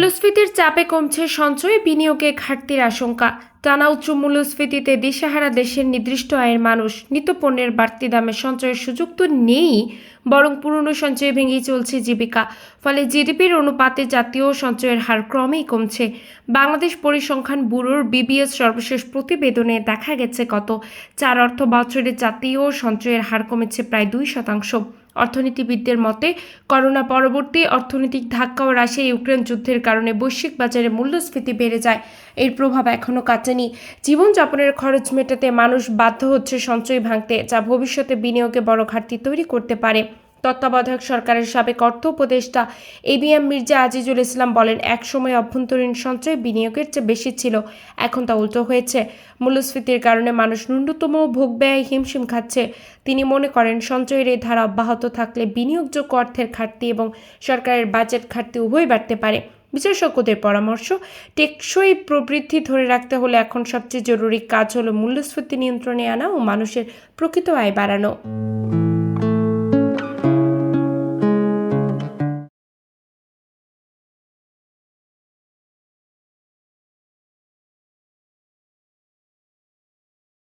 মূল্যস্ফীতির চাপে কমছে সঞ্চয়, বিনিয়োগে ঘাটতির আশঙ্কা। টানা উচ্চ মূল্যস্ফীতিতে দিশাহারা দেশের নির্দিষ্ট আয়ের মানুষ। নিত্যপণ্যের বাড়তি দামে সঞ্চয়ের সুযোগ তো নেই, বরং পুরনো সঞ্চয়ে ভেঙেই চলছে জীবিকা। ফলে জিডিপির অনুপাতে জাতীয় সঞ্চয়ের হার ক্রমেই কমছে। বাংলাদেশ পরিসংখ্যান ব্যুরোর বিবিএস সর্বশেষ প্রতিবেদনে দেখা গেছে গত চার অর্থ বছরে জাতীয় সঞ্চয়ের হার কমেছে প্রায় দুই শতাংশ। অর্থনীতিবিদদের মতে, করোনা পরবর্তী অর্থনৈতিক ধাক্কা ও রাশিয়া ইউক্রেন যুদ্ধের কারণে বৈশ্বিক বাজারে মূল্যস্ফীতি বেড়ে যায়। এর প্রভাব এখনও কাটেনি। জীবনযাপনের খরচ মেটাতে মানুষ বাধ্য হচ্ছে সঞ্চয় ভাঙতে, যা ভবিষ্যতে বিনিয়োগে বড় ঘাটতি তৈরি করতে পারে। তত্ত্বাবধায়ক সরকারের সাবেক অর্থ উপদেষ্টা এবিএম মির্জা আজিজুল ইসলাম বলেন একসময় অভ্যন্তরীণ সঞ্চয় বিনিয়োগের চেয়ে বেশি ছিল, এখন তা উল্টো হয়েছে। মূল্যস্ফীতির কারণে মানুষ ন্যূনতম ভোগ ব্যয় হিমশিম খাচ্ছে। তিনি মনে করেন, সঞ্চয়ের এই ধারা অব্যাহত থাকলে বিনিয়োগযোগ্য অর্থের ঘাটতি এবং সরকারের বাজেট ঘাটতি উভয় বাড়তে পারে। বিশেষজ্ঞদের পরামর্শ, টেকসই প্রবৃদ্ধি ধরে রাখতে হলে এখন সবচেয়ে জরুরি কাজ হলো মূল্যস্ফীতি নিয়ন্ত্রণে আনা ও মানুষের প্রকৃত আয় বাড়ানো।